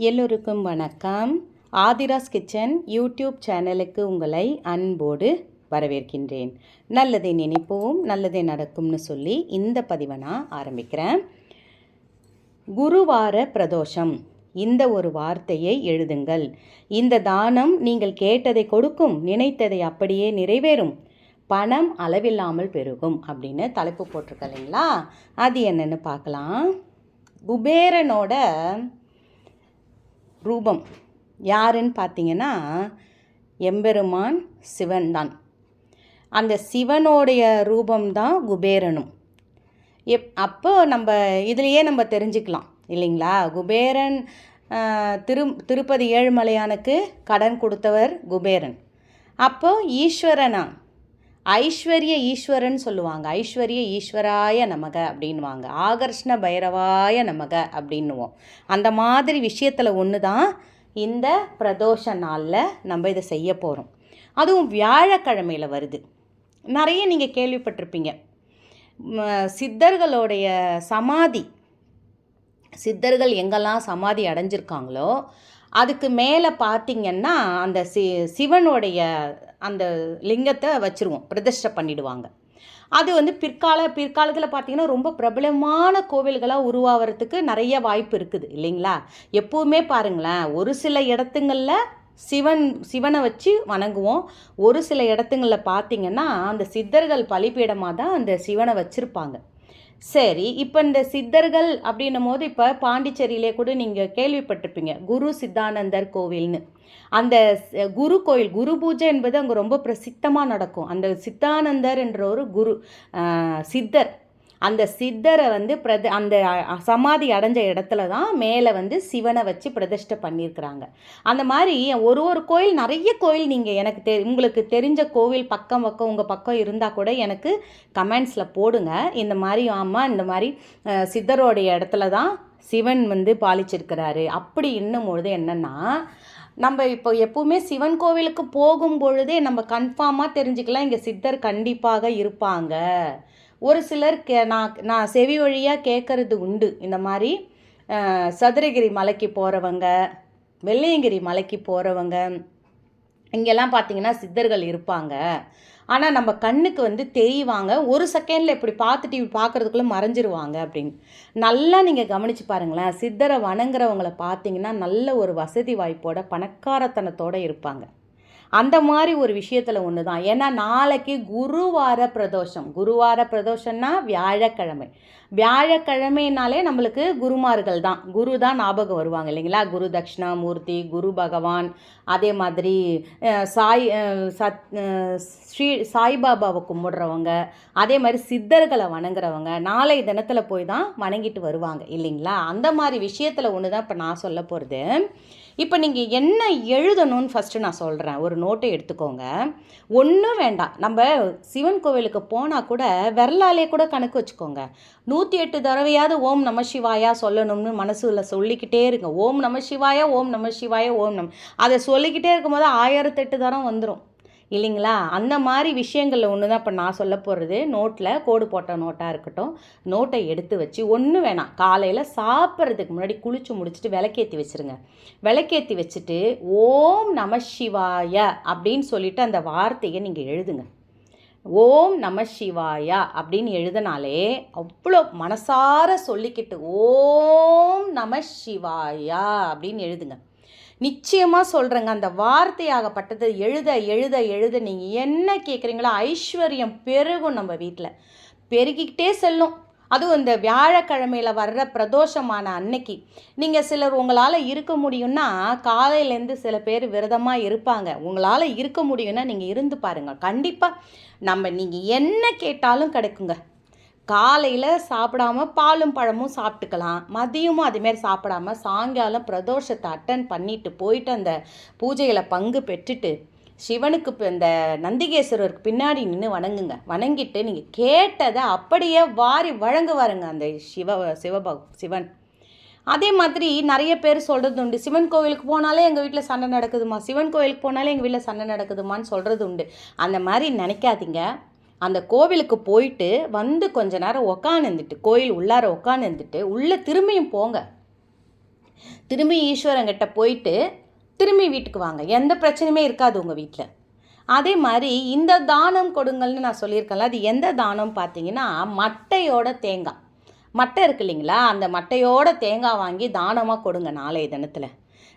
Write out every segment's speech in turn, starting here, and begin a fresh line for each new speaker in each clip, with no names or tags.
எல்லோருக்கும் வணக்கம். Aadhira's kitchen YouTube சேனலுக்கு உங்களை அன்போடு வரவேற்கின்றேன். நல்லதை நினைப்போம் நல்லதே நடக்கும்னு சொல்லி இந்த பதிவை நான் ஆரம்பிக்கிறேன். குருவார பிரதோஷம். இந்த ஒரு வார்த்தையை எழுதுங்கள். இந்த தானம் நீங்கள் கேட்டதை கொடுக்கும் நினைத்ததை அப்படியே நிறைவேறும். பணம் அளவில்லாமல் பெருகும் அப்படின்னு தலைப்பு போட்டிருக்கலைங்களா அது என்னென்னு பார்க்கலாம். குபேரனோட ரூபம். யாருன்னு பார்த்தீங்கன்னா எம்பெருமான் சிவன் தான் அந்த சிவனுடைய ரூபம்தான் குபேரனும். எப் அப்போ நம்ம இதுலேயே நம்ம தெரிஞ்சுக்கலாம் இல்லைங்களா? குபேரன் திரு திருப்பதி ஏழுமலையானுக்கு கடன் கொடுத்தவர் குபேரன். அப்போது ஈஸ்வரனா? ஐஸ்வர்ய ஈஸ்வரன் சொல்லுவாங்க. ஐஸ்வர்ய ஈஸ்வராய நமக அப்படின்வாங்க ஆகர்ஷ்ண பைரவாய நமக அப்படின்னுவோம். அந்த மாதிரி விஷயத்தில் ஒன்று தான் இந்த பிரதோஷ நாளில் நம்ம இதை செய்ய போகிறோம் அதுவும் வியாழக்கிழமையில் வருது. நிறைய நீங்கள் கேள்விப்பட்டிருப்பீங்க. சித்தர்களுடைய சமாதி சித்தர்கள் எங்கெல்லாம் சமாதி அடைஞ்சிருக்காங்களோ அதுக்கு மேலே பார்த்திங்கன்னா அந்த சி சிவனுடைய அந்த லிங்கத்தை வச்சுருவோம். பிரதிஷ்டை பண்ணிடுவாங்க. அது வந்து பிற்கால பிற்காலத்தில் பார்த்தீங்கன்னா ரொம்ப பிரபலமான கோவில்களாக உருவாகிறதுக்கு நிறைய வாய்ப்பு இருக்குது இல்லைங்களா? எப்போவுமே பாருங்களேன் ஒரு சில இடத்துங்களில் சிவன் சிவனை வச்சு வணங்குவோம். ஒரு சில இடத்துங்களில் பார்த்தீங்கன்னா அந்த சித்தர்கள் பலிப்பீடமாக தான் அந்த சிவனை வச்சுருப்பாங்க. சரி இப்போ இந்த சித்தர்கள் அப்படின்னும் போது இப்போ பாண்டிச்சேரியிலே கூட நீங்கள் கேள்விப்பட்டிருப்பீங்க குரு சித்தானந்தர் கோவில்னு. அந்த குரு கோயில் குரு பூஜை என்பது அங்கே ரொம்ப பிரசித்தமாக நடக்கும். அந்த சித்தானந்தர் என்ற ஒரு குரு சித்தர். அந்த சித்தரை வந்து பிரத அந்த சமாதி அடைஞ்ச இடத்துல தான் மேலே வந்து சிவனை வச்சு பிரதிஷ்டை பண்ணியிருக்கிறாங்க. அந்த மாதிரி ஒரு ஒரு கோயில் நிறைய கோயில் நீங்கள் எனக்கு தெ உங்களுக்கு தெரிஞ்ச கோவில் பக்கம் பக்கம் உங்கள் பக்கம் இருந்தால் கூட எனக்கு கமெண்ட்ஸில் போடுங்க. இந்த மாதிரி ஆமாம் இந்த மாதிரி சித்தரோடைய இடத்துல தான் சிவன் வந்து பாலிச்சிருக்கிறாரு. அப்படி இன்னும் பொழுது என்னென்னா நம்ம இப்போ எப்பவுமே சிவன் கோவிலுக்கு போகும் பொழுதே நம்ம கன்ஃபார்மாக தெரிஞ்சுக்கலாம். இங்கே சித்தர் கண்டிப்பாக இருப்பாங்க. ஒரு சிலர் கே நான் நான் செவி வழியாக கேட்கறது உண்டு. இந்த மாதிரி சதுரகிரி மலைக்கு போகிறவங்க வெள்ளையங்கிரி மலைக்கு போகிறவங்க இங்கெல்லாம் பார்த்தீங்கன்னா சித்தர்கள் இருப்பாங்க. ஆனால் நம்ம கண்ணுக்கு வந்து தெரிவாங்க. ஒரு செகண்டில் இப்படி பார்த்துட்டு இப்படி பார்க்குறதுக்குள்ளே மறைஞ்சிருவாங்க அப்படின்னு. நல்லா நீங்கள் கவனித்து பாருங்களேன். சித்தரை வணங்குறவங்கள பார்த்தீங்கன்னா நல்ல ஒரு வசதி வாய்ப்போட பணக்காரத்தனத்தோடு இருப்பாங்க. அந்த மாதிரி ஒரு விஷயத்தில் ஒன்று தான் ஏன்னா நாளைக்கு குருவார பிரதோஷம். குருவார பிரதோஷம்னா வியாழக்கிழமை. வியாழக்கிழமைனாலே நம்மளுக்கு குருமார்கள் தான் குரு தான் ஞாபகம் வருவாங்க இல்லைங்களா? குரு தட்சிணாமூர்த்தி குரு பகவான் அதே மாதிரி சாய் சத் ஸ்ரீ சாய்பாபாவை கும்பிடுறவங்க அதே மாதிரி சித்தர்களை வணங்குறவங்க நாளை தினத்தில் போய் தான் வணங்கிட்டு வருவாங்க இல்லைங்களா? அந்த மாதிரி விஷயத்தில் ஒன்று தான் இப்போ நான் சொல்ல போகிறது இப்போ நீங்கள் என்ன எழுதணும்னு ஃபஸ்ட்டு நான் சொல்கிறேன் ஒரு நோட்டை எடுத்துக்கோங்க. ஒன்றும் வேண்டாம். நம்ம சிவன் கோவிலுக்கு போனால் கூட விரலாலே கூட கணக்கு வச்சுக்கோங்க. நூற்றி எட்டு தடவையாவது ஓம் நம சிவாயா சொல்லணும்னு மனசுல சொல்லிக்கிட்டே இருங்க. ஓம் நம சிவாயா ஓம் நம சிவாயா ஓம் நம். அதை சொல்லிக்கிட்டே இருக்கும்போது ஆயிரத்தெட்டு தரம் வந்துடும் இல்லைங்களா? அந்த மாதிரி விஷயங்களில் ஒன்று தான் இப்போ நான் சொல்ல போகிறது நோட்டில் கோடு போட்ட நோட்டாக இருக்கட்டும் நோட்டை எடுத்து வச்சு ஒன்றும் வேணாம் காலையில் சாப்பிட்றதுக்கு முன்னாடி குளிச்சு முடிச்சுட்டு விளக்கேற்றி வச்சுருங்க. விளக்கேற்றி வச்சுட்டு ஓம் நம சிவாய அப்படின்னு சொல்லிட்டு அந்த வார்த்தையை நீங்கள் எழுதுங்க. ஓம் நம சிவாயா அப்படின்னு எழுதினாலே அவ்வளோ மனசார சொல்லிக்கிட்டு ஓம் நம சிவாயா அப்படின்னு எழுதுங்க. நிச்சயமாக சொல்கிறேங்க அந்த வார்த்தையாகப்பட்டது எழுத எழுத எழுத நீங்கள் என்ன கேட்குறீங்களோ ஐஸ்வர்யம் பெருகும் நம்ம வீட்டில் பெருகிக்கிட்டே செல்லும். அதுவும் இந்த வியாழக்கிழமையில் வர்ற பிரதோஷமான அன்னைக்கு. நீங்கள் சிலர் உங்களால் இருக்க முடியும்னா காலையிலேருந்து சில பேர் விரதமாக இருப்பாங்க. உங்களால் இருக்க முடியும்னா நீங்கள் இருந்து பாருங்கள் கண்டிப்பாக நம்ம நீங்கள் என்ன கேட்டாலும் கிடைக்குங்க. காலையில் சாப்பிடாம பாலும் பழமும் சாப்பிட்டுக்கலாம். மதியமும் அதுமாரி சாப்பிடாம சாயங்காலம் பிரதோஷத்தை அட்டன் பண்ணிட்டு போயிட்டு அந்த பூஜையில் பங்கு பெற்றுட்டு சிவனுக்கு இப்போ இந்த நந்திகேஸ்வரருக்கு பின்னாடி நின்று வணங்குங்க. வணங்கிட்டு நீங்கள் கேட்டதை அப்படியே வாரி வழங்குவாருங்க அந்த சிவ சிவப சிவன். அதே மாதிரி நிறைய பேர் சொல்கிறது உண்டு. சிவன் கோவிலுக்கு போனாலே எங்கள் வீட்டில் சண்டை நடக்குதுமா சிவன் கோவிலுக்கு போனாலே எங்கள் வீட்டில் சண்டை நடக்குதுமான்னு சொல்கிறது உண்டு. அந்த மாதிரி நினைக்காதீங்க. அந்த கோவிலுக்கு போயிட்டு வந்து கொஞ்ச நேரம் உக்காந்துட்டு கோயில் உள்ளார உக்காந்துட்டு உள்ளே திரும்பியும் போங்க. திரும்பி ஈஸ்வரங்கிட்ட போயிட்டு திரும்பி வீட்டுக்கு வாங்க. எந்த பிரச்சனையுமே இருக்காது உங்கள் வீட்டில் அதே மாதிரி இந்த தானம் கொடுங்கள்னு நான் சொல்லியிருக்கேன்ல அது எந்த தானம் பார்த்தீங்கன்னா மட்டையோட தேங்காய். மட்டை இருக்கு இல்லைங்களா? அந்த மட்டையோட தேங்காய் வாங்கி தானமாக கொடுங்க நாளைய தினத்தில்.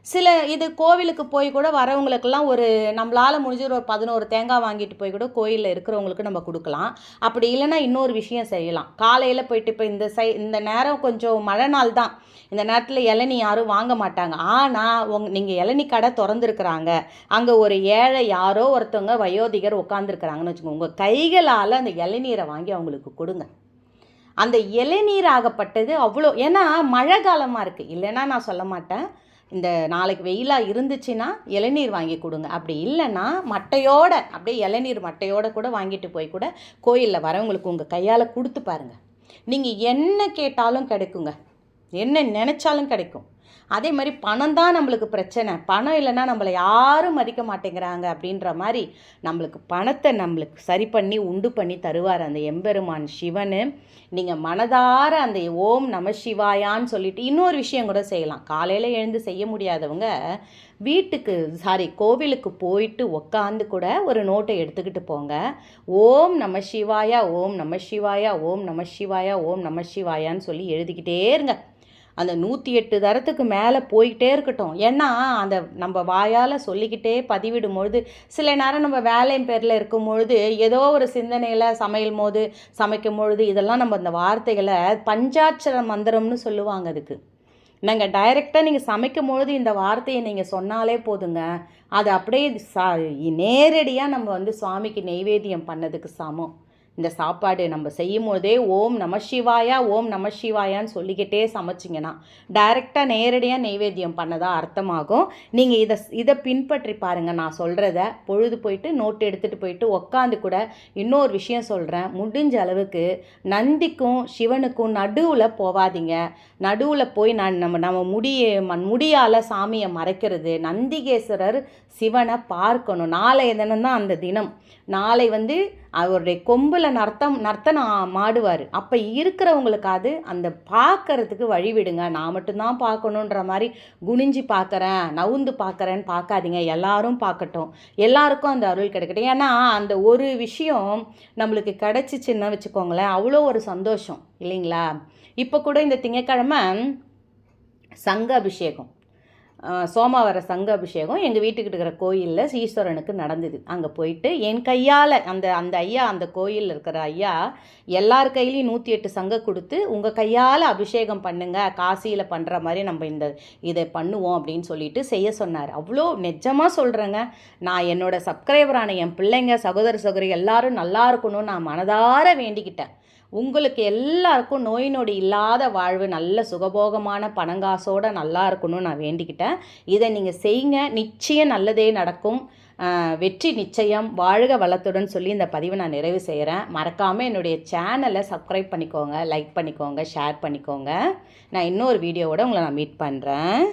சில இது கோவிலுக்கு போய் கூட வரவங்களுக்கெல்லாம் ஒரு நம்மளால் முடிஞ்ச ஒரு பதினோரு தேங்காய் வாங்கிட்டு போய் கூட கோயிலில் இருக்கிறவங்களுக்கு நம்ம கொடுக்கலாம். அப்படி இல்லைன்னா இன்னொரு விஷயம் செய்யலாம். காலையில் போயிட்டு இப்போ இந்த சை இந்த நேரம் கொஞ்சம் மழை நாள் தான். இந்த நேரத்தில் இளநீ யாரும் வாங்க மாட்டாங்க. ஆனால் உங் நீங்கள் இளநீ கடை திறந்துருக்குறாங்க. அங்கே ஒரு ஏழை யாரோ ஒருத்தவங்க வயோதிகர் உட்காந்துருக்குறாங்கன்னு வச்சுக்கோங்க. உங்கள் கைகளால் அந்த இளநீரை வாங்கி அவங்களுக்கு கொடுங்க. அந்த இளநீர் ஆகப்பட்டது அவ்வளோ ஏன்னா மழை காலமாக இருக்குது இல்லைன்னா நான் சொல்ல மாட்டேன். இந்த நாளைக்கு வெயிலாக இருந்துச்சுன்னா இளநீர் வாங்கி கொடுங்க. அப்படி இல்லைன்னா மட்டையோட அப்படியே இளநீர் மட்டையோட கூட வாங்கிட்டு போய் கூட கோயிலில் வரவங்களுக்கு உங்கள் கையால் கொடுத்து பாருங்கள் நீங்கள் என்ன கேட்டாலும் கிடைக்குங்க. என்ன நினச்சாலும் கிடைக்கும். அதே மாதிரி பணம் தான் நம்மளுக்கு பிரச்சனை. பணம் இல்லைன்னா நம்மளை யாரும் மதிக்க மாட்டேங்கிறாங்க அப்படின்ற மாதிரி நம்மளுக்கு பணத்தை நம்மளுக்கு சரி பண்ணி உண்டு பண்ணி தருவார் அந்த எம்பெருமான் சிவன். நீங்கள் மனதார அந்த ஓம் நம சிவாயான்னு சொல்லிட்டு இன்னொரு விஷயம் கூட செய்யலாம். காலையில் எழுந்து செய்ய முடியாதவங்க வீட்டுக்கு சாரி கோவிலுக்கு போயிட்டு உக்காந்து கூட ஒரு நோட்டை எடுத்துக்கிட்டு போங்க. ஓம் நம சிவாயா ஓம் நம சிவாயா ஓம் நம சிவாயா ஓம் நம சிவாயான்னு சொல்லி எழுதிக்கிட்டே இருங்க. அந்த நூற்றி எட்டு தரத்துக்கு மேலே போய்கிட்டே இருக்கட்டும். ஏன்னா அந்த நம்ம வாயால் சொல்லிக்கிட்டே பதிவிடும் பொழுது சில நேரம் நம்ம வேலையின் பேரில் இருக்கும் பொழுது ஏதோ ஒரு சிந்தனையில் சமையல் போது சமைக்கும் பொழுது இதெல்லாம் நம்ம அந்த வார்த்தைகளை பஞ்சாட்சர மந்திரம்னு சொல்லுவாங்க அதுக்கு. நாங்கள் டைரெக்டாக நீங்கள் சமைக்கும் பொழுது இந்த வார்த்தையை நீங்கள் சொன்னாலே போதுங்க. அது அப்படியே சா நேரடியாக நம்ம வந்து சுவாமிக்கு நெய்வேத்தியம் பண்ணதுக்கு சமம். இந்த சாப்பாடு நம்ம செய்யும் போதே ஓம் நம சிவாயா ஓம் நம சிவாயான்னு சொல்லிக்கிட்டே சமைச்சிங்கன்னா டைரெக்டாக நேரடியாக நெய்வேத்தியம் பண்ணதாக அர்த்தமாகும். நீங்கள் இதை இதை பின்பற்றி பாருங்கள் நான் சொல்கிறத பொழுது போயிட்டு நோட்டு எடுத்துகிட்டு போயிட்டு உக்காந்து கூட இன்னொரு விஷயம் சொல்கிறேன் முடிஞ்ச அளவுக்கு நந்திக்கும் சிவனுக்கும் நடுவில் போகாதீங்க நடுவில் போய் நான் நம்ம நம்ம முடிய முடியால் சாமியை மறைக்கிறது நந்திகேஸ்வரர் சிவனை பார்க்கணும். நாளைய தினம் தான் அந்த தினம். நாளை வந்து அவருடைய கொம்பில் நர்த்தம் நர்த்தனம் மாடுவார். அப்போ இருக்கிறவங்களுக்காவது அந்த பார்க்கறதுக்கு வழிவிடுங்க. நான் மட்டும்தான் பார்க்கணுன்ற மாதிரி குனிஞ்சு பார்க்குறேன் நவுந்து பார்க்குறேன்னு பார்க்காதீங்க எல்லாரும் பார்க்கட்டும் எல்லாருக்கும் அந்த அருள் கிடைக்கட்டும். ஏன்னா அந்த ஒரு விஷயம் நம்மளுக்கு கிடச்சிச்சின்னு வச்சுக்கோங்களேன் அவ்வளோ ஒரு சந்தோஷம் இல்லைங்களா? இப்போ கூட இந்த திங்கக்கிழமை சங்க அபிஷேகம். சோமாவர சங்க அபிஷேகம் எங்கள் வீட்டுக்கிட்ட இருக்கிற கோயிலில் ஈஸ்வரனுக்கு நடந்தது. அங்கே போயிட்டு என் கையால் அந்த அந்த ஐயா அந்த கோயிலில் இருக்கிற ஐயா எல்லார் கையிலையும் நூற்றி எட்டு சங்க கொடுத்து உங்கள் கையால் அபிஷேகம் பண்ணுங்கள் காசியில் பண்ணுற மாதிரி நம்ம இந்த இதை பண்ணுவோம் அப்படின்னு சொல்லிட்டு செய்ய சொன்னார். அவ்வளோ நிஜமாக சொல்கிறேங்க நான் என்னோடய சப்ஸ்கிரைபரான என் பிள்ளைங்க சகோதர சகோதரி எல்லாரும் நல்லா இருக்கணும்னு நான் மனதார வேண்டிக்கிட்டேன். உங்களுக்கு எல்லாருக்கும் நோய் நொடி இல்லாத வாழ்வு நல்ல சுகபோகமான பணங்காசோடு நல்லா இருக்கணும்னு நான் வேண்டிக்கிட்டேன். இதை நீங்கள் செய்யுங்க. நிச்சயம் நல்லதே நடக்கும். வெற்றி நிச்சயம். வாழ்க வளத்துடன் சொல்லி இந்த பதிவை நான் நிறைவு செய்கிறேன் மறக்காமல் என்னுடைய சேனலை சப்ஸ்கிரைப் பண்ணிக்கோங்க லைக் பண்ணிக்கோங்க ஷேர் பண்ணிக்கோங்க. நான் இன்னொரு வீடியோவோட உங்களை நான் மீட் பண்ணுறேன்